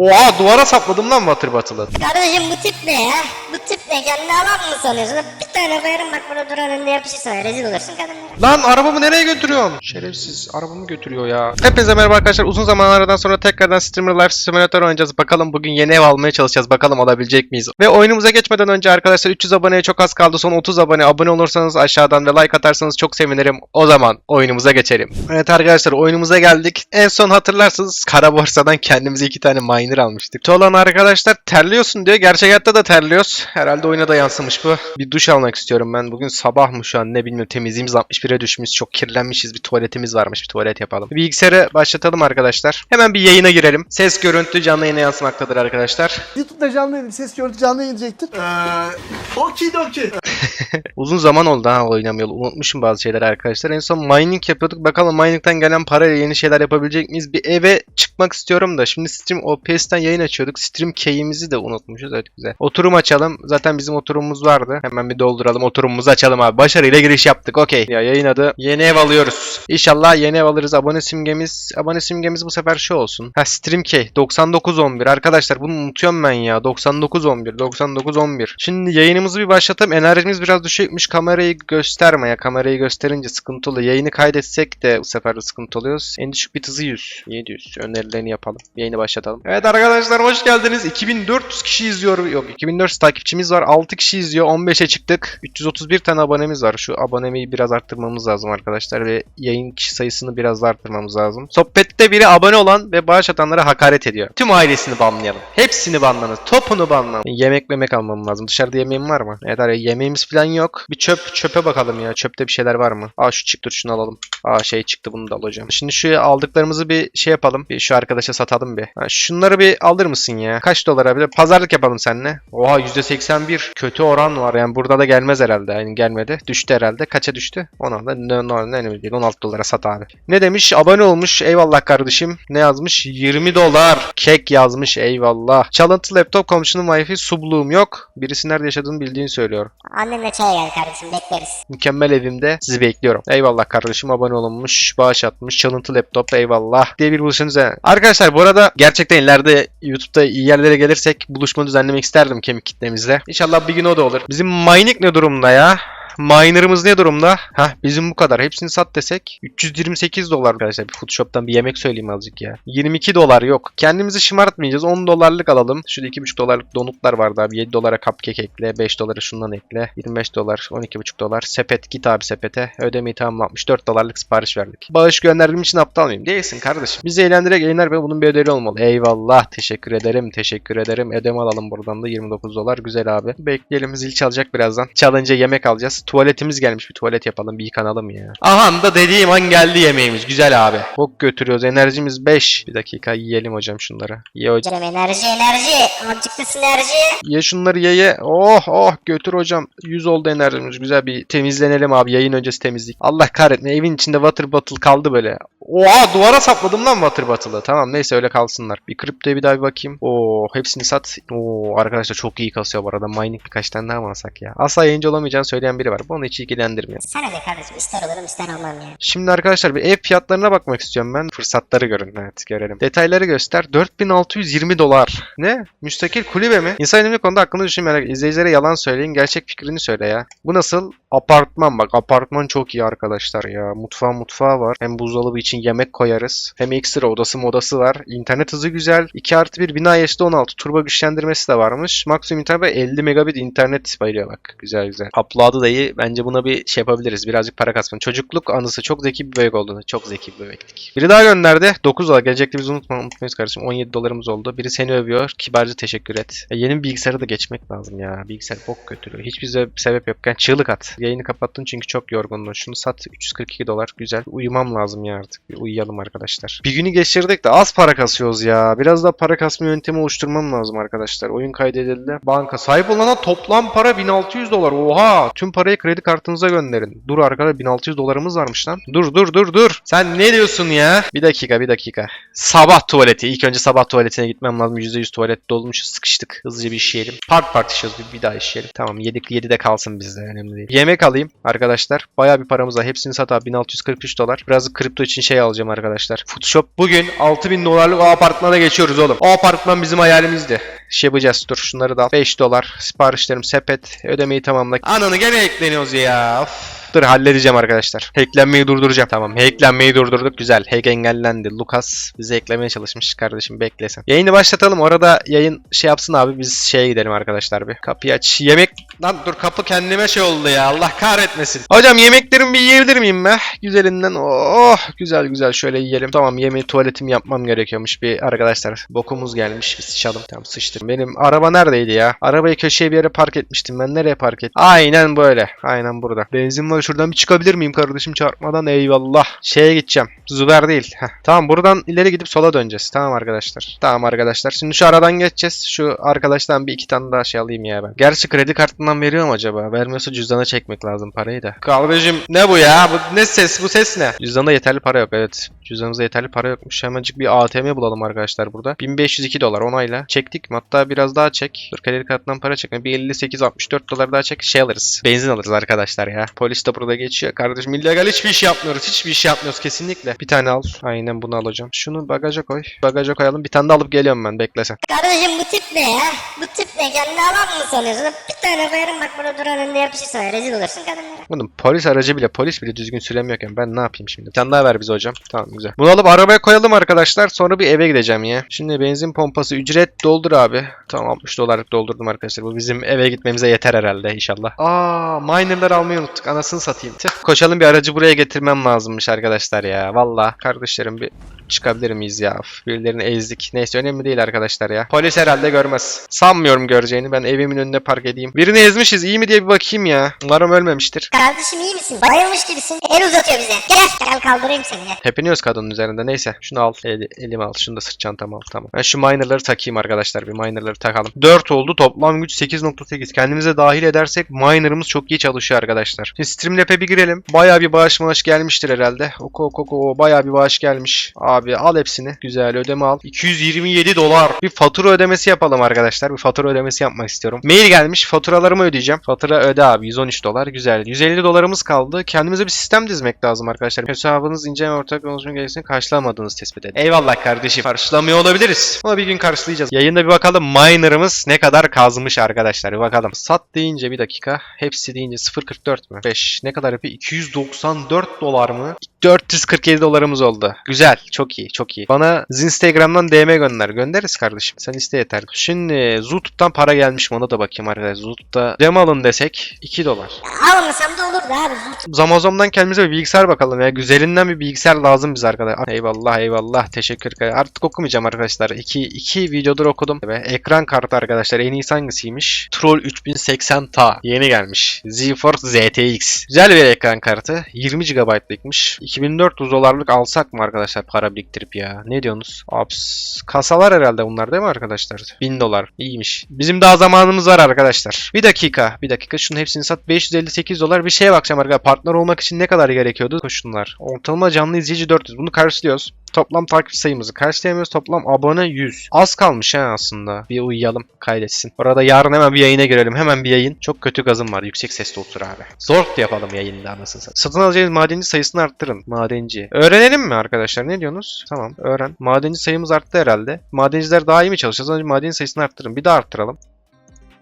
Oha duvara sapladım lan water bottle'ı. Kardeşim bu tip ne ya? Bu tip ne? Kendini alan mı sanıyorsun? Bir tane koyarım bak burada duran önüne yapışırsa rezil olursun kadınlara. Lan arabamı nereye götürüyorsun? Şerefsiz arabamı götürüyor ya. Hepinize merhaba arkadaşlar. Uzun zamanlardan sonra tekrardan Streamer Life Simulator oynayacağız. Bakalım bugün yeni ev almaya çalışacağız. Bakalım alabilecek miyiz? Ve oyunumuza geçmeden önce arkadaşlar 300 aboneye çok az kaldı. Son 30 abone. Abone olursanız aşağıdan ve like atarsanız çok sevinirim. O zaman oyunumuza geçelim. Evet arkadaşlar oyunumuza geldik. En son hatırlarsınız kara borsadan kendimize iki tane miner almıştık. Olan arkadaşlar terliyorsun diyor. Gerçek hayatta da terliyoruz. Herhalde oyuna da yansımış bu. Bir duş almak istiyorum ben. Bugün sabah mı şu an ne bilmiyorum. Temizliğimiz 61'e düşmüş. Çok kirlenmişiz. Bir tuvaletimiz varmış. Bir tuvalet yapalım. Bilgisayarı başlatalım arkadaşlar. Hemen bir yayına girelim. Ses görüntü canlı yayına yansımaktadır arkadaşlar. YouTube'da canlı yayın, ses görüntü canlı yayınlayacaktır. Ee, okidoki. Uzun zaman oldu ha oynamayalı. Unutmuşum bazı şeyleri arkadaşlar. En son mining yapıyorduk. Bakalım mining'den gelen parayla yeni şeyler yapabilecek miyiz? Bir eve çıkmak istiyorum da. Şimdi Stream OPS'ten yayın açıyorduk. Stream key'imizi de unutmuşuz. Evet güzel. Oturum açalım. Zaten bizim oturumumuz vardı. Hemen bir dolduralım. Oturumumuzu açalım abi. Başarıyla giriş yaptık. Okey. Ya yayın adı. Yeni ev alıyoruz. İnşallah yeni ev alırız. Abone simgemiz. Abone simgemiz bu sefer şu olsun. Ha Stream key. 9911. Arkadaşlar bunu unutuyorum ben ya. 9911. 9911. Şimdi yayınımızı bir başlatalım. Enerjimiz biraz düşükmüş. Kamerayı gösterme ya. Kamerayı gösterince sıkıntı oluyor. Yayını kaydetsek de bu sefer de sıkıntı oluyoruz. En düşük bit hızı 100. 700. Önerilerini yapalım. Yayını başlatalım. Evet arkadaşlar hoş geldiniz. 2400 kişi izliyor. Yok 2400 takipçimiz var. 6 kişi izliyor. 15'e çıktık. 331 tane abonemiz var. Şu abonemeyi biraz arttırmamız lazım arkadaşlar. Ve yayın kişi sayısını biraz da arttırmamız lazım. Sohbette biri abone olan ve bağış atanlara hakaret ediyor. Tüm ailesini banlayalım. Hepsini banlanır. Topunu banlanır. Yemek memek almam lazım. Dışarıda yemeğim var mı? Evet abi yemeğimiz falan yok. Bir çöp çöpe bakalım ya. Çöpte bir şeyler var mı? Aa şu çıktı şunu alalım. Aa şey çıktı bunu da alacağım. Şimdi şu aldıklarımızı bir şey yapalım. Bir şu arkadaşa satalım bir. Ha, şunları bir alır mısın ya? Kaç dolar abi? Pazarlık yapalım seninle. Oha %81. Kötü oran var yani burada da gelmez herhalde. Yani gelmedi. Düştü herhalde. Kaça düştü? 16. Ne, ne, ne önemli değil. 16 dolara sat abi. Ne demiş? Abone olmuş. Eyvallah kardeşim. Ne yazmış? 20 dolar. Kek yazmış. Eyvallah. Çalıntı laptop komşunun wifi subluğum yok. Birisi nerede yaşadığını bildiğini söylüyor. Annenle çaya gel kardeşim bekleriz. Mükemmel evimde sizi bekliyorum. Eyvallah kardeşim abone olunmuş, bağış atmış, çalıntı laptop eyvallah diye bir buluşun. Arkadaşlar bu arada gerçekten ileride YouTube'da iyi yerlere gelirsek buluşma düzenlemek isterdim kemik kitlemizle. İnşallah bir gün o da olur. Bizim mining ne durumda ya? Miner'ımız ne durumda? Hah bizim bu kadar. Hepsini sat desek 328 dolar arkadaşlar. Bir Photoshop'tan bir yemek söyleyeyim azıcık ya. 22 dolar yok. Kendimizi şımartmayacağız. 10 dolarlık alalım. Şurada 2,5 dolarlık donutlar vardı abi. 7 dolara cupcake ekle. 5 dolara şundan ekle. 25 dolar. 12,5 dolar. Sepet git abi sepete. Ödemeyi tamamlamış. 4 dolarlık sipariş verdik. Bağış gönderdiğim için aptal mıyım? Değilsin kardeşim. Bizi eğlendirerek yayınlar ve bunun bir ödeli olmalı. Eyvallah. Teşekkür ederim. Teşekkür ederim. Ödeme alalım buradan da 29 dolar. Güzel abi. Bekleyelim zil çalacak birazdan. Çalınca yemek alacağız. Tuvaletimiz gelmiş. Bir tuvalet yapalım. Bir yıkanalım ya. Aha da dediğim an geldi yemeğimiz. Güzel abi. Bok götürüyoruz. Enerjimiz 5. Bir dakika yiyelim hocam şunları. Ye hocam. Canım enerji enerji. Azıcık da sinerji. Ye şunları ye ye. Oh oh götür hocam. 100 oldu enerjimiz. Güzel bir temizlenelim abi. Yayın öncesi temizlik. Allah kahretme. Evin içinde water bottle kaldı böyle. Oha duvara sapladım lan water bottle'ı. Tamam neyse öyle kalsınlar. Bir kriptoya bir daha bir bakayım. Oo hepsini sat. Oo arkadaşlar çok iyi kasıyor bu arada. Mining birkaç tane daha mı alsak ya? Asla yayıncı olamayacağını söyleyen biri var. Bu onu hiç ilgilendirmiyor. Sana ne kardeşim ister olurum ister olmam ya. Şimdi arkadaşlar bir ev fiyatlarına bakmak istiyorum ben. Fırsatları görün. Evet görelim. Detayları göster. 4620 dolar. Ne? Müstakil kulübe mi? İnsan önemli konuda hakkında düşünmeyen izleyicilere yalan söyleyin. Gerçek fikrini söyle ya. Bu nasıl? Apartman bak. Apartman çok iyi arkadaşlar ya. Mutfağı mutfağı var. Hem buzdolabı için yemek koyarız. Hem ekstra odası modası var. İnternet hızı güzel. 2 artı 1 bina yaşta 16. Turbo güçlendirmesi de varmış. Maksimum internet ve 50 megabit internet bayılıyor bak. Güzel güzel. Upload'ı da iyi. Bence buna bir şey yapabiliriz. Birazcık para kasmanın. Çocukluk anısı çok zeki bir bebek olduğunu. Çok zeki bir bebeklik. Biri daha gönderdi. 9 dolar. Gelecekte biz unutma, unutmayız kardeşim. 17 dolarımız oldu. Biri seni övüyor. Kibarca teşekkür et. Ya yeni bir bilgisayara da geçmek lazım ya. Bilgisayar bok götürüyor. Hiçbir se- sebep yokken çığlık at. Yayını kapattın çünkü çok yorgundun. Şunu sat 342 dolar. Güzel. Uyumam lazım ya artık. Bir uyuyalım arkadaşlar. Bir günü geçirdik de az para kasıyoruz ya. Biraz daha para kasma yöntemi oluşturmam lazım arkadaşlar. Oyun kaydedildi. Banka sahip olana toplam para 1600 dolar. Oha! Tüm parayı parayı kredi kartınıza gönderin. Dur arkada 1600 dolarımız varmış lan. Dur dur dur dur. Sen ne diyorsun ya? Bir dakika bir dakika. Sabah tuvaleti. İlk önce sabah tuvaletine gitmem lazım. %100 tuvalet dolmuşuz sıkıştık. Hızlıca bir işeyelim. Part part işiyoruz bir, bir daha işeyelim. Tamam yedik 7 de kalsın bizde önemli değil. Yemek alayım arkadaşlar. Bayağı bir paramız var. Hepsini sat abi 1643 dolar. Biraz kripto için şey alacağım arkadaşlar. Photoshop. Bugün 6000 dolarlık o apartmana geçiyoruz oğlum. O apartman bizim hayalimizdi. Şey yapacağız dur şunları da al. 5 dolar. Siparişlerim sepet. Ödemeyi tamamla. Ananı gene Daniels e é a Dur halledeceğim arkadaşlar. Hacklenmeyi durduracağım. Tamam hacklenmeyi durdurduk. Güzel. Hack engellendi. Lucas bizi eklemeye çalışmış. Kardeşim beklesen. Yayını başlatalım. Orada yayın şey yapsın abi. Biz şeye gidelim arkadaşlar bir. Kapıyı aç. Yemek... Lan dur kapı kendime şey oldu ya. Allah kahretmesin. Hocam yemeklerimi bir yiyebilir miyim be? Güzelinden. Oh güzel güzel şöyle yiyelim. Tamam yemeği tuvaletimi yapmam gerekiyormuş. Bir arkadaşlar bokumuz gelmiş. Bir sıçalım. Tamam sıçtım. Benim araba neredeydi ya? Arabayı köşeye bir yere park etmiştim. Ben nereye park ettim? Aynen böyle. Aynen burada. Benzin var şuradan bir çıkabilir miyim kardeşim çarpmadan? Eyvallah. Şeye gideceğim. Zuber değil. Heh. Tamam buradan ileri gidip sola döneceğiz. Tamam arkadaşlar. Tamam arkadaşlar. Şimdi şu aradan geçeceğiz. Şu arkadaştan bir iki tane daha şey alayım ya ben. Gerçi kredi kartından veriyor acaba? Vermiyorsa cüzdana çekmek lazım parayı da. Kardeşim ne bu ya? Bu ne ses? Bu ses ne? Cüzdanda yeterli para yok evet. Cüzdanımızda yeterli para yokmuş. Hemencik bir ATM bulalım arkadaşlar burada. 1502 dolar onayla. Çektik mi? Hatta biraz daha çek. Dur kredi kartından para çekme. Bir 58-64 dolar daha çek. Şey alırız. Benzin alırız arkadaşlar ya. Polis de burada geçiyor. Kardeşim illegal hiçbir iş yapmıyoruz. Hiçbir iş yapmıyoruz kesinlikle. Bir tane al. Aynen bunu alacağım. Şunu bagaja koy. Bagaja koyalım. Bir tane de alıp geliyorum ben. Bekle sen. Kardeşim bu tip ne ya? Bu tip ne? Kendini alan mı sanıyorsun? Bir tane koyarım bak burada duran önünde yapışırsa rezil olursun kadınlara. Oğlum polis aracı bile polis bile düzgün süremiyorken ben ne yapayım şimdi? Bir tane daha ver bize hocam. Tamam güzel. Bunu alıp arabaya koyalım arkadaşlar. Sonra bir eve gideceğim ya. Şimdi benzin pompası ücret doldur abi. Tamam 60 dolarlık doldurdum arkadaşlar. Bu bizim eve gitmemize yeter herhalde inşallah. Aa minerları almayı unuttuk. Anasını satayım. Tüh. Koşalım bir aracı buraya getirmem lazımmış arkadaşlar ya. Valla kardeşlerim bir çıkabilir miyiz ya? Birilerini ezdik. Neyse önemli değil arkadaşlar ya. Polis herhalde görmez. Sanmıyorum göreceğini. Ben evimin önüne park edeyim. Birini ezmişiz. iyi mi diye bir bakayım ya. Umarım ölmemiştir. Kardeşim iyi misin? Bayılmış gibisin. El uzatıyor bize. Gel gel kaldırayım seni gel. Tepiniyoruz kadının üzerinde. Neyse. Şunu al. Eli, elime al. Şunu da sırt çantama al. Tamam. Ben şu minerları takayım arkadaşlar. Bir minerları takalım. 4 oldu. Toplam güç 8.8. Kendimize dahil edersek minerımız çok iyi çalışıyor arkadaşlar. Şimdi Streamlab'e bir girelim. Bayağı bir bağış maaş gelmiştir herhalde. Oku oku oku. Bayağı bir bağış gelmiş. Abi al hepsini. Güzel ödeme al. 227 dolar. Bir fatura ödemesi yapalım arkadaşlar. Bir fatura ödemesi yapmak istiyorum. Mail gelmiş. Faturalarımı ödeyeceğim. Fatura öde abi. 113 dolar. Güzel. 150 dolarımız kaldı. Kendimize bir sistem dizmek lazım arkadaşlar. Hesabınız inceleme ortak oluşum gereksinini karşılamadığınız tespit edin. Eyvallah kardeşim. Karşılamıyor olabiliriz. Ama bir gün karşılayacağız. Yayında bir bakalım miner'ımız ne kadar kazmış arkadaşlar. Bir bakalım. Sat deyince bir dakika. Hepsi deyince 0.44 mü? 5. Ne kadar yapıyor? 294 dolar mı? 447 dolarımız oldu. Güzel. Çok iyi. Çok iyi. Bana Instagram'dan DM gönder. Göndeririz kardeşim. Sen iste yeter. Şimdi Zootub'dan para gelmiş mi ona da bakayım arkadaşlar. Zootub'da demo alın desek 2 dolar. Almasam da olurdu abi. Zut. Zamazom'dan kendimize bir bilgisayar bakalım ya. Güzelinden bir bilgisayar lazım bize arkadaşlar. Eyvallah eyvallah. Teşekkür ederim. Artık okumayacağım arkadaşlar. İki, iki videodur okudum. Ve ekran kartı arkadaşlar en iyisi hangisiymiş? Troll 3080 Ta. Yeni gelmiş. GeForce ZTX. Güzel bir ekran kartı. 20 GB'lıkmış. 2400 dolarlık alsak mı arkadaşlar para biriktirip ya? Ne diyorsunuz? Aps. Kasalar herhalde bunlar değil mi arkadaşlar? 1000 dolar. İyiymiş. Bizim daha zamanımız var arkadaşlar. Bir dakika. Bir dakika. Şunun hepsini sat. 558 dolar. Bir şeye bakacağım arkadaşlar. Partner olmak için ne kadar gerekiyordu? Koşunlar. Ortalama canlı izleyici 400. Bunu karşılıyoruz. Toplam takip sayımızı karşılayamıyoruz. Toplam abone 100. Az kalmış ha aslında. Bir uyuyalım kaydetsin. Orada yarın hemen bir yayına girelim. Hemen bir yayın. Çok kötü gazım var. Yüksek sesli otur abi. Zor yapalım yayında anasını satayım. Satın alacağınız madenci sayısını arttırın. Madenci. Öğrenelim mi arkadaşlar? Ne diyorsunuz? Tamam öğren. Madenci sayımız arttı herhalde. Madenciler daha iyi mi çalışacağız? Önce madenci sayısını arttırın. Bir daha arttıralım.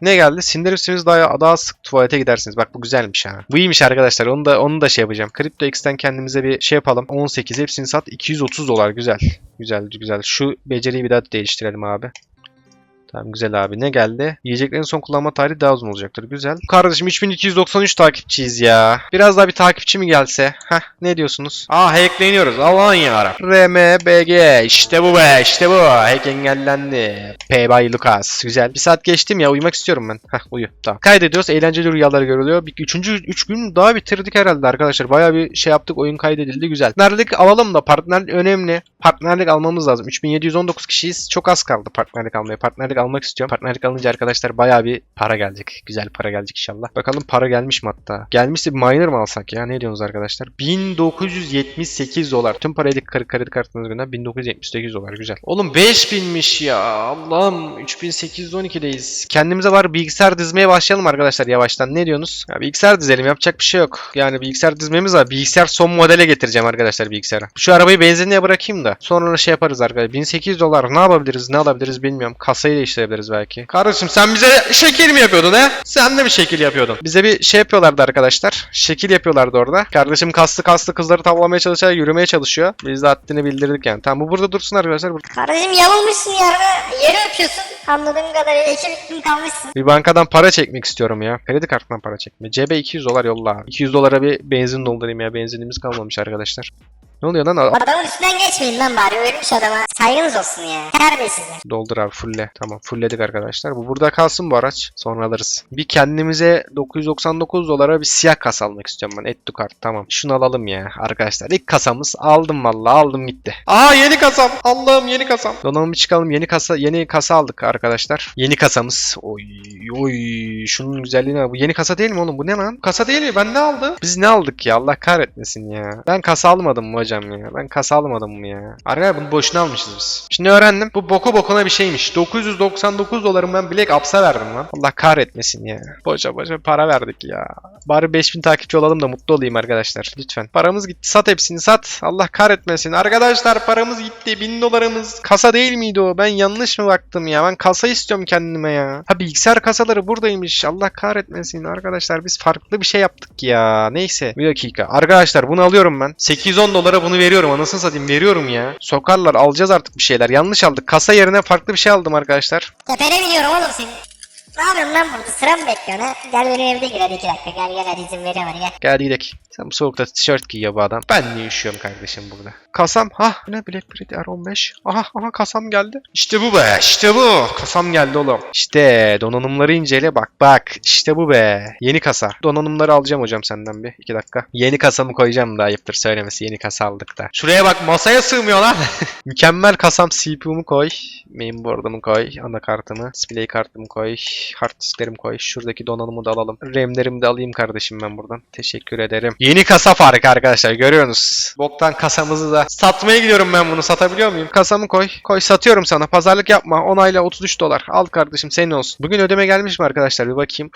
Ne geldi? Sindirirsiniz daha daha sık tuvalete gidersiniz. Bak bu güzelmiş ha. Bu iyiymiş arkadaşlar. Onu da onu da şey yapacağım. CryptoX'ten kendimize bir şey yapalım. 18 hepsini sat. 230 dolar güzel. Güzel güzel. Şu beceriyi bir daha değiştirelim abi. Tamam güzel abi. Ne geldi? Yiyeceklerin son kullanma tarihi daha uzun olacaktır. Güzel. Kardeşim 3293 takipçiyiz ya. Biraz daha bir takipçi mi gelse? Heh ne diyorsunuz? Aa hackleniyoruz. Allah'ın yarabbim. RMBG. İşte bu be. işte bu. Hack engellendi. P by Lucas. Güzel. Bir saat geçtim ya. Uyumak istiyorum ben. Heh uyu. Tamam. Kaydediyoruz. Eğlenceli rüyalar görülüyor. Bir, üçüncü üç gün daha bitirdik herhalde arkadaşlar. Bayağı bir şey yaptık. Oyun kaydedildi. Güzel. Partnerlik alalım da partner önemli. Partnerlik almamız lazım. 3719 kişiyiz. Çok az kaldı partnerlik almaya. Partnerlik partnerlik almak istiyorum. Partnerlik alınca arkadaşlar bayağı bir para gelecek. Güzel para gelecek inşallah. Bakalım para gelmiş mi hatta? Gelmişse bir miner mı alsak ya? Ne diyorsunuz arkadaşlar? 1978 dolar. Tüm parayı kredi, kartınız gönder. 1978 dolar. Güzel. Oğlum 5000'miş ya. Allah'ım 3812'deyiz. Kendimize var bilgisayar dizmeye başlayalım arkadaşlar yavaştan. Ne diyorsunuz? Ya bilgisayar dizelim. Yapacak bir şey yok. Yani bilgisayar dizmemiz var. Bilgisayar son modele getireceğim arkadaşlar bilgisayara. Şu arabayı benzinliğe bırakayım da. Sonra şey yaparız arkadaşlar. 1800 dolar ne yapabiliriz? Ne alabiliriz bilmiyorum. Kasayı değiştirebiliriz belki. Kardeşim sen bize şekil mi yapıyordun he? Sen de mi şekil yapıyordun? Bize bir şey yapıyorlardı arkadaşlar. Şekil yapıyorlardı orada. Kardeşim kaslı kaslı kızları tavlamaya çalışarak yürümeye çalışıyor. Biz de haddini bildirdik yani. Tamam bu burada dursun arkadaşlar. Burada. Kardeşim yamulmuşsun yerde. Yeri öpüyorsun. Anladığım kadarıyla iki büklüm kalmışsın. Bir bankadan para çekmek istiyorum ya. Kredi kartından para çekme. Cebe 200 dolar yolla abi. 200 dolara bir benzin doldurayım ya. Benzinimiz kalmamış arkadaşlar. Ne oluyor lan? Adamın üstünden geçmeyin lan bari. Ölmüş adama. Saygınız olsun ya. Terbiyesizler. Doldur abi fulle. Tamam fullledik arkadaşlar. Bu burada kalsın bu araç. Sonra alırız. Bir kendimize 999 dolara bir siyah kasa almak istiyorum ben. Ettu kart tamam. Şunu alalım ya arkadaşlar. İlk kasamız aldım vallahi aldım gitti. Aa yeni kasam. Allah'ım yeni kasam. Donanımı çıkalım. Yeni kasa yeni kasa aldık arkadaşlar. Yeni kasamız. Oy oy şunun güzelliğine. Bu yeni kasa değil mi oğlum? Bu ne lan? Kasa değil mi? Ben ne aldım? Biz ne aldık ya? Allah kahretmesin ya. Ben kasa almadım mı hocam ya? Ben kasa almadım mı ya? Arkadaşlar bunu boşuna almışız biz. Şimdi öğrendim. Bu boku bokuna bir şeymiş. 999 dolarım ben Black Ops'a verdim lan. Allah kahretmesin ya. Boşa boşa para verdik ya. Bari 5000 takipçi olalım da mutlu olayım arkadaşlar. Lütfen. Paramız gitti. Sat hepsini sat. Allah kahretmesin. Arkadaşlar paramız gitti. 1000 dolarımız. Kasa değil miydi o? Ben yanlış mı baktım ya? Ben kasa istiyorum kendime ya. Ha bilgisayar kasaları buradaymış. Allah kahretmesin. Arkadaşlar biz farklı bir şey yaptık ya. Neyse. Bir dakika. Arkadaşlar bunu alıyorum ben. 810 dolara bunu veriyorum. Anasını satayım veriyorum ya. Sokarlar alacağız artık bir şeyler. Yanlış aldık. Kasa yerine farklı bir şey aldım arkadaşlar. Tepene biniyorum oğlum senin. Ne yapıyorsun lan burada? Sıra mı bekliyorsun ha? Gel benim evde gir hadi iki dakika. Gel gel hadi izin veriyorum hadi gel. Gel gidelim. Sen bu soğukta tişört giyiyor bu adam. Ben niye üşüyorum kardeşim burada? Kasam. Ha ne Black Friday R15. Aha aha kasam geldi. İşte bu be. işte bu. Kasam geldi oğlum. İşte donanımları incele bak bak. İşte bu be. Yeni kasa. Donanımları alacağım hocam senden bir. iki dakika. Yeni kasamı koyacağım da ayıptır söylemesi. Yeni kasa aldık da. Şuraya bak masaya sığmıyor lan. Mükemmel kasam CPU'mu koy. Mainboard'umu koy. Anakartımı. Display kartımı koy. Hard disklerimi koy. Şuradaki donanımı da alalım. RAM'lerimi de alayım kardeşim ben buradan. Teşekkür ederim. Yeni kasa farkı arkadaşlar görüyorsunuz. Boktan kasamızı da satmaya gidiyorum ben bunu. Satabiliyor muyum? Kasamı koy. Koy satıyorum sana. Pazarlık yapma. Onayla 33 dolar. Al kardeşim senin olsun. Bugün ödeme gelmiş mi arkadaşlar? Bir bakayım.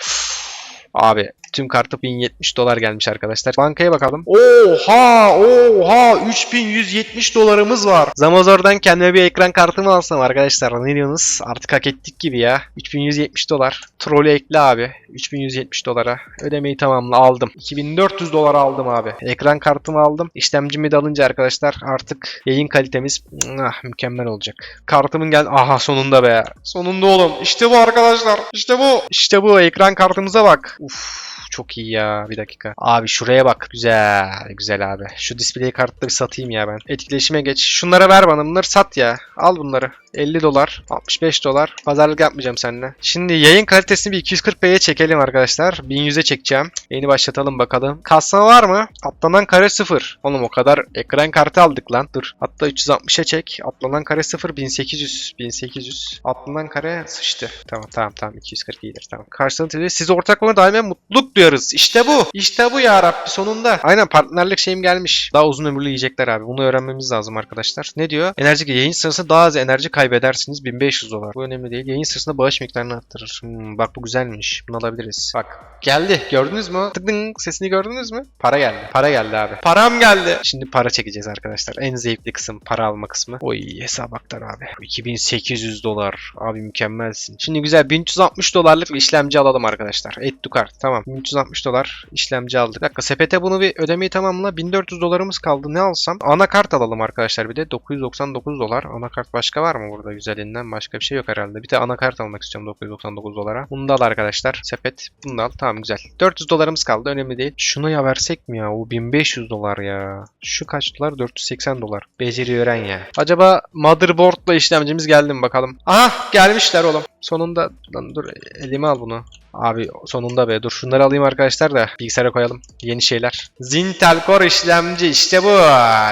Abi tüm kartı 1070 dolar gelmiş arkadaşlar. Bankaya bakalım. Oha oha 3170 dolarımız var. Zamazor'dan kendime bir ekran kartımı alsam arkadaşlar. Ne diyorsunuz? Artık hak ettik gibi ya. 3170 dolar. Trollü ekle abi. 3170 dolara. Ödemeyi tamamla aldım. 2400 dolar aldım abi. Ekran kartımı aldım. İşlemcimi de alınca arkadaşlar artık yayın kalitemiz ah, mükemmel olacak. Kartımın gel... Aha sonunda be. Sonunda oğlum. İşte bu arkadaşlar. İşte bu. İşte bu. Ekran kartımıza bak. Uf çok iyi ya. Bir dakika. Abi şuraya bak. Güzel. Güzel abi. Şu display kartları satayım ya ben. Etkileşime geç. Şunlara ver bana. Bunları sat ya. Al bunları. 50 dolar. 65 dolar. Pazarlık yapmayacağım seninle. Şimdi yayın kalitesini bir 240p'ye çekelim arkadaşlar. 1100'e çekeceğim. Yeni başlatalım bakalım. Kasma var mı? Atlanan kare 0. Oğlum o kadar ekran kartı aldık lan. Dur. Hatta 360'a çek. Atlanan kare 0 1800. 1800. Atlanan kare sıçtı. Tamam tamam tamam 240 iyidir tamam. Karşılığında siz ortaklığına daima mutluluk duyarız. İşte bu. İşte bu ya Rabbi sonunda. Aynen partnerlik şeyim gelmiş. Daha uzun ömürlü yiyecekler abi. Bunu öğrenmemiz lazım arkadaşlar. Ne diyor? Enerji yayın sırasında daha az enerji kaybedersiniz. 1500 dolar. Bu önemli değil. Yayın sırasında bağış miktarını arttırır. Hmm, bak bu güzelmiş. Bunu alabiliriz. Bak geldi. Gördünüz mü? Tıkdın sesini gördünüz mü? Para geldi. Para geldi abi. Param geldi. Şimdi para çekeceğiz arkadaşlar. En zevkli kısım para alma kısmı. Oy hesap aktar abi. 2800 dolar. Abi mükemmelsin. Şimdi güzel 1360 dolarlık işlemci alalım arkadaşlar. Cart. Tamam. 1360 dolar işlemci aldık. Bir sepete bunu bir ödemeyi tamamla. 1400 dolarımız kaldı. Ne alsam? Anakart alalım arkadaşlar bir de. 999 dolar. Anakart başka var mı burada güzelinden? Başka bir şey yok herhalde. Bir de anakart almak istiyorum 999 dolara. Bunu da al arkadaşlar. Sepet. Bunu da al. Tamam güzel. 400 dolarımız kaldı. Önemli değil. Şunu ya versek mi ya? O 1500 dolar ya. Şu kaç dolar? 480 dolar. Beceri öğren ya. Acaba motherboard'la işlemcimiz geldi mi bakalım. Aha gelmişler oğlum. Sonunda lan dur elime al bunu. Abi sonunda be dur şunları alayım arkadaşlar da bilgisayara koyalım. Yeni şeyler. Zintel Core işlemci işte bu.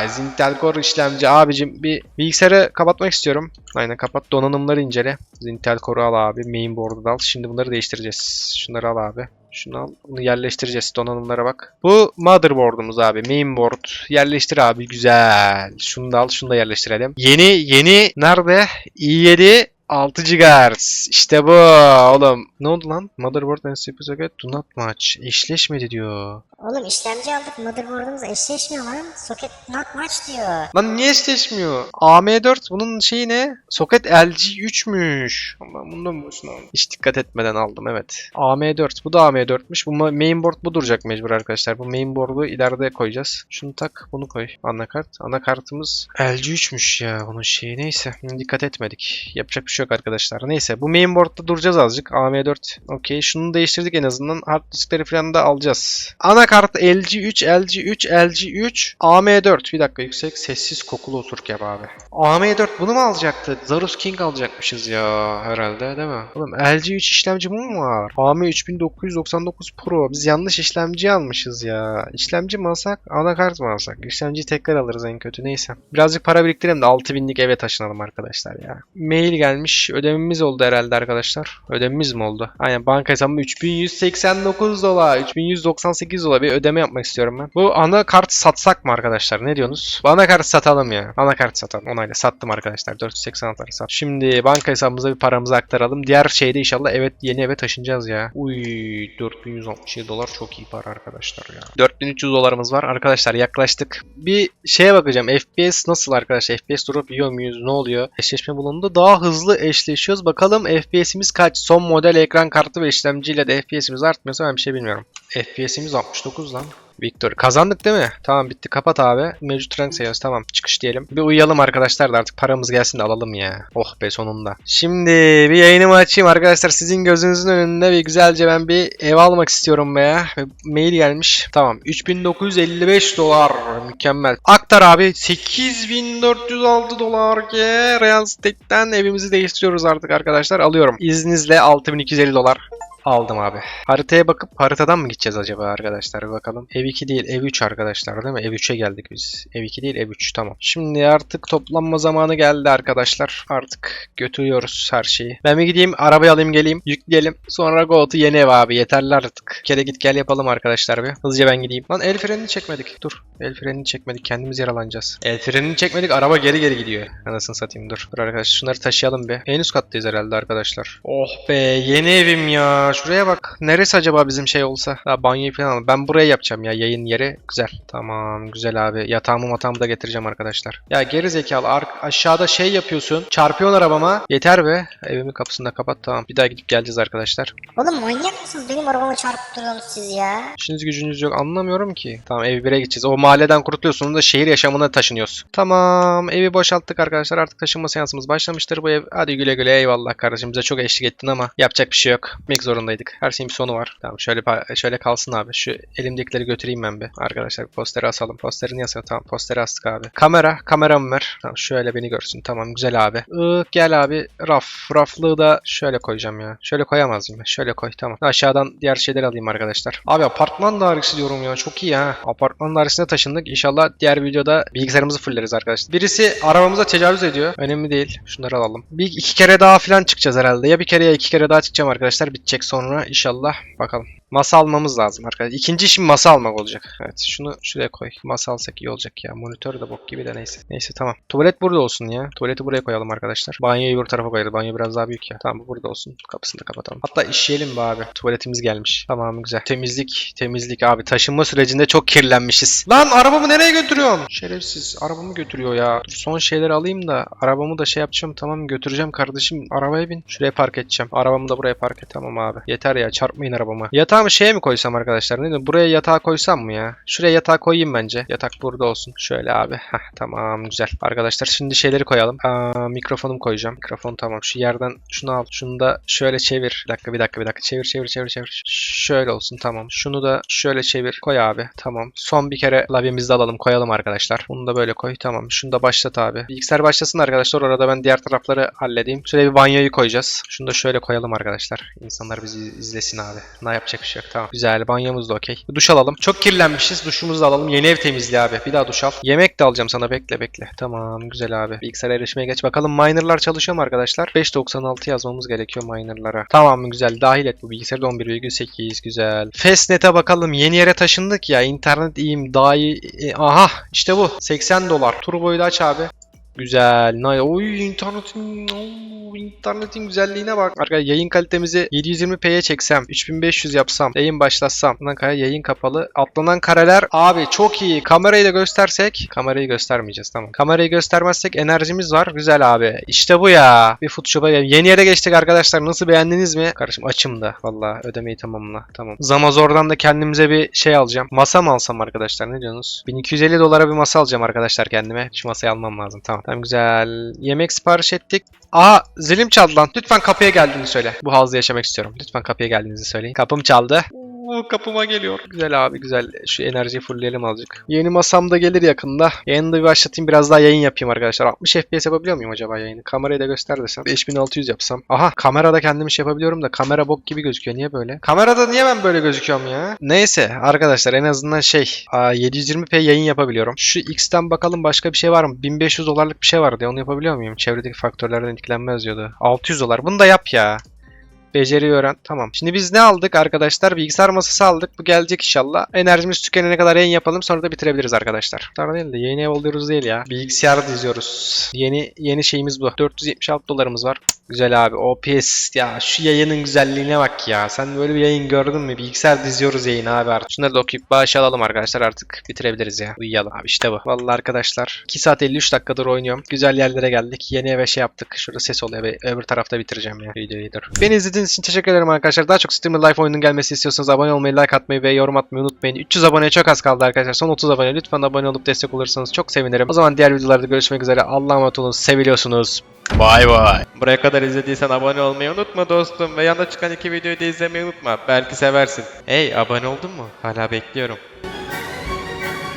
Zintel Core işlemci abicim bir bilgisayarı kapatmak istiyorum. Aynen kapat donanımları incele. Zintel Core'u al abi. Mainboard'u al. Şimdi bunları değiştireceğiz. Şunları al abi. Şunu al. Bunu yerleştireceğiz. Donanımlara bak. Bu motherboard'umuz abi. Mainboard. Yerleştir abi. Güzel. Şunu da al. Şunu da yerleştirelim. Yeni yeni nerede? i7 6 GHz. İşte bu oğlum. Ne oldu lan? Motherboard and CPU socket do not match. Eşleşmedi diyor. Oğlum işlemci aldık motherboard'umuz eşleşmiyor lan. Socket not match diyor. Lan niye eşleşmiyor? AM4 bunun şeyi ne? Soket LG3'müş. Ama bunu da mı boşuna aldım? Hiç dikkat etmeden aldım evet. AM4 bu da AM4'müş. Bu ma- mainboard bu duracak mecbur arkadaşlar. Bu mainboard'u ileride koyacağız. Şunu tak bunu koy. Anakart. Anakartımız LG3'müş ya bunun şeyi neyse. Dikkat etmedik. Yapacak bir şey yok arkadaşlar. Neyse bu mainboard'da duracağız azıcık. AM4 okey. Şunu değiştirdik en azından. Hard diskleri falan da alacağız. Anakart LG3, LG3, LG3, AM4. Bir dakika yüksek sessiz kokulu otur kebabı. AM4 bunu mu alacaktık? Zarus King alacakmışız ya herhalde değil mi? Oğlum LG3 işlemci bu mu var? AM3999 Pro. Biz yanlış işlemci almışız ya. İşlemci mi alsak? Anakart mı alsak? İşlemciyi tekrar alırız en kötü neyse. Birazcık para biriktirelim de 6000'lik eve taşınalım arkadaşlar ya. Mail gelmiş. Ödememiz oldu herhalde arkadaşlar. Ödememiz mi oldu? Aynen banka hesabıma 3189 dolar. 3198 dolar bir ödeme yapmak istiyorum ben. Bu anakart satsak mı arkadaşlar? Ne diyorsunuz? Bu anakart satalım ya. Anakart satalım. Onayla sattım arkadaşlar. 486 lira sat. Şimdi banka hesabımıza bir paramızı aktaralım. Diğer şeyde inşallah evet yeni eve taşınacağız ya. Uy 4167 dolar çok iyi para arkadaşlar ya. 4300 dolarımız var. Arkadaşlar yaklaştık. Bir şeye bakacağım. FPS nasıl arkadaşlar? FPS durup yiyor muyuz? Ne oluyor? Eşleşme bulundu. Daha hızlı eşleşiyoruz. Bakalım FPS'imiz kaç? Son model ekran kartı ve işlemciyle de FPS'imiz artmıyorsa ben bir şey bilmiyorum. FPS'imiz 69 lan. Victor. Kazandık değil mi? Tamam bitti. Kapat abi. Mevcut rank sayıyoruz. Tamam. Çıkış diyelim. Bir uyuyalım arkadaşlar da artık paramız gelsin de alalım ya. Oh be sonunda. Şimdi bir yayınımı açayım arkadaşlar. Sizin gözünüzün önünde bir güzelce ben bir ev almak istiyorum be ya. Mail gelmiş. Tamam. 3955 dolar. Mükemmel. Aktar abi. 8406 dolar ki. Real Estate'den evimizi değiştiriyoruz artık arkadaşlar. Alıyorum. İzninizle 6250 dolar. Aldım abi. Haritaya bakıp haritadan mı gideceğiz acaba arkadaşlar? Bakalım. Ev 2 değil ev 3 arkadaşlar değil mi? Ev 3'e geldik biz. Ev 2 değil ev 3 tamam. Şimdi artık toplanma zamanı geldi arkadaşlar. Artık götürüyoruz her şeyi. Ben bir gideyim arabayı alayım geleyim. Yükleyelim. Sonra go to yeni ev abi. Yeterli artık. Kere git gel yapalım arkadaşlar bir. Hızlıca ben gideyim. Lan el frenini çekmedik. Dur. El frenini çekmedik. Kendimiz yaralanacağız. El frenini çekmedik. Araba geri geri gidiyor. Anasını satayım dur. Dur arkadaşlar şunları taşıyalım bir. En üst kattayız herhalde arkadaşlar. Oh be yeni evim ya. Şuraya bak. Neresi acaba bizim şey olsa? Ha banyoyu falan alalım. Ben buraya yapacağım ya yayın yeri. Güzel. Tamam güzel abi. Yatağımı matağımı da getireceğim arkadaşlar. Ya geri zekalı. ar- aşağıda şey yapıyorsun. Çarpıyorsun arabama. Yeter be. Evimin kapısını da kapat. Tamam. Bir daha gidip geleceğiz arkadaşlar. Oğlum manyak mısınız? Benim arabamı çarpıp duruyorsunuz siz ya. İşiniz gücünüz yok anlamıyorum ki. Tamam ev 1'e gideceğiz. O mahalleden kurtuluyorsunuz da şehir yaşamına taşınıyoruz. Tamam evi boşalttık arkadaşlar. Artık taşınma seansımız başlamıştır bu ev. Hadi güle güle eyvallah kardeşim. Bize çok eşlik ettin ama yapacak bir şey yok. Gitmek zorundaydık. Her şeyin bir sonu var. Tamam şöyle şöyle kalsın abi. Şu elimdekileri götüreyim ben bir. Arkadaşlar posteri asalım. Posterini asalım. Tamam posteri astık abi. Kamera. Kameramı ver. Tamam şöyle beni görsün. Tamam güzel abi. Iı, gel abi. Raf. Raflığı da şöyle koyacağım ya. Şöyle koyamaz mıyım? Şöyle koy. Tamam. Aşağıdan diğer şeyleri alayım arkadaşlar. Abi apartman dairesi diyorum ya. Çok iyi ha. Apartman dairesine taşındık. İnşallah diğer videoda bilgisayarımızı fulleriz arkadaşlar. Birisi arabamıza tecavüz ediyor. Önemli değil. Şunları alalım. Bir iki kere daha falan çıkacağız herhalde. Ya bir kere ya iki kere daha çıkacağım arkadaşlar. Bitecek sonra inşallah. Bakalım. Masa almamız lazım arkadaşlar. İkinci işim masa almak olacak. Evet şunu şuraya koy. Masa alsak iyi olacak ya. Monitör de bok gibi de neyse. Neyse tamam. Tuvalet burada olsun ya. Tuvaleti buraya koyalım arkadaşlar. Banyoyu bir tarafa koyalım. Banyo biraz daha büyük ya. Tamam bu burada olsun. Kapısını da kapatalım. Hatta işeyelim be abi. Tuvaletimiz gelmiş. Tamam güzel. Temizlik. Temizlik abi. Taşınma sürecinde çok kirlenmişiz. Lan arabamı nereye götürüyorsun? Şerefsiz. Arabamı götürüyor ya. Dur, son şeyleri alayım da arabamı da şey yapacağım. Tamam götüreceğim kardeşim. Arabaya bin. Şuraya park edeceğim. Arabamı da buraya park et. Tamam abi. Yeter ya. Çarpmayın arabama. Yatağım Yatağımı şeye mi koysam arkadaşlar? Ne diyorsun? Buraya yatağı koysam mı ya? Şuraya yatağı koyayım bence. Yatak burada olsun. Şöyle abi. Heh, tamam güzel. Arkadaşlar şimdi şeyleri koyalım. Aa, mikrofonumu koyacağım. Mikrofon tamam. Şu yerden şunu al. Şunu da şöyle çevir. Bir dakika bir dakika bir dakika. Çevir çevir çevir çevir. Şöyle olsun tamam. Şunu da şöyle çevir. Koy abi. Tamam. Son bir kere klavyemizi de alalım. Koyalım arkadaşlar. Bunu da böyle koy. Tamam. Şunu da başlat abi. Bilgisayar başlasın arkadaşlar. Orada ben diğer tarafları halledeyim. Şöyle bir banyoyu koyacağız. Şunu da şöyle koyalım arkadaşlar. İnsanlar bizi izlesin abi. Ne yapacak bir şey yok. Tamam. Güzel. Banyomuz da okey. Duş alalım. Çok kirlenmişiz. Duşumuzu da alalım. Yeni ev temizliği abi. Bir daha duş al. Yemek de alacağım sana. Bekle bekle. Tamam. Güzel abi. Bilgisayara erişmeye geç. Bakalım minerlar çalışıyor mu arkadaşlar? 5.96 yazmamız gerekiyor minerlara. Tamam güzel. Dahil et bu bilgisayarda 11,8. Güzel. Fastnet'e bakalım. Yeni yere taşındık ya. İnternet iyiyim. Daha iyi. E, aha. işte bu. 80 dolar. Turboyu da aç abi. Güzel. Nay Oy internetin internetin güzelliğine bak. Arkadaşlar yayın kalitemizi 720p'ye çeksem, 3500 yapsam, yayın başlatsam. Bundan kare yayın kapalı. Atlanan kareler abi çok iyi. Kamerayı da göstersek, kamerayı göstermeyeceğiz tamam. Kamerayı göstermezsek enerjimiz var. Güzel abi. İşte bu ya. Bir gel- Yeni yere geçtik arkadaşlar. Nasıl beğendiniz mi? Kardeşim açım da. Valla ödemeyi tamamla. Tamam. Zamazor'dan da kendimize bir şey alacağım. Masa mı alsam arkadaşlar? Ne diyorsunuz? 1250 dolara bir masa alacağım arkadaşlar kendime. Şu masayı almam lazım. Tamam. Tamam güzel. Yemek sipariş ettik. Aa zilim çaldı lan. Lütfen kapıya geldiğini söyle. Bu havuzda yaşamak istiyorum. Lütfen kapıya geldiğinizi söyleyin. Kapım çaldı. Oo, kapıma geliyor. Güzel abi güzel. Şu enerjiyi fullleyelim azıcık. Yeni masam da gelir yakında. Yayını da bir başlatayım. Biraz daha yayın yapayım arkadaşlar. 60 FPS yapabiliyor muyum acaba yayını? Kamerayı da göster desem. 5600 yapsam. Aha kamerada kendim iş yapabiliyorum da kamera bok gibi gözüküyor. Niye böyle? Kamerada niye ben böyle gözüküyorum ya? Neyse arkadaşlar en azından şey. Aa, 720p yayın yapabiliyorum. Şu X'ten bakalım başka bir şey var mı? 1500 dolarlık bir şey vardı. Onu yapabiliyor muyum? Çevredeki faktörlerden etkilenmez diyordu. 600 dolar. Bunu da yap ya. Beceri öğren. Tamam. Şimdi biz ne aldık arkadaşlar? Bilgisayar masası aldık. Bu gelecek inşallah. Enerjimiz tükenene kadar yayın yapalım. Sonra da bitirebiliriz arkadaşlar. Sonra değil de yeni ev oluyoruz değil ya. Bilgisayar diziyoruz. Yeni yeni şeyimiz bu. 476 dolarımız var. Güzel abi. OPS ya şu yayının güzelliğine bak ya. Sen böyle bir yayın gördün mü? Bilgisayar diziyoruz yayını abi artık. Şunları da okuyup bağış alalım arkadaşlar artık. Bitirebiliriz ya. Uyuyalım abi işte bu. Vallahi arkadaşlar 2 saat 53 dakikadır oynuyorum. Güzel yerlere geldik. Yeni eve şey yaptık. Şurada ses oluyor ve öbür tarafta bitireceğim ya videoyu. Dur. Beni izlediğiniz için teşekkür ederim arkadaşlar. Daha çok Steam Life oyunun gelmesi istiyorsanız abone olmayı, like atmayı ve yorum atmayı unutmayın. 300 aboneye çok az kaldı arkadaşlar. Son 30 abone. Lütfen abone olup destek olursanız çok sevinirim. O zaman diğer videolarda görüşmek üzere. Allah'a emanet olun. Seviliyorsunuz. Bay bay. Buraya kadar izlediysen abone olmayı unutma dostum. Ve yanda çıkan iki videoyu da izlemeyi unutma. Belki seversin. Hey abone oldun mu? Hala bekliyorum.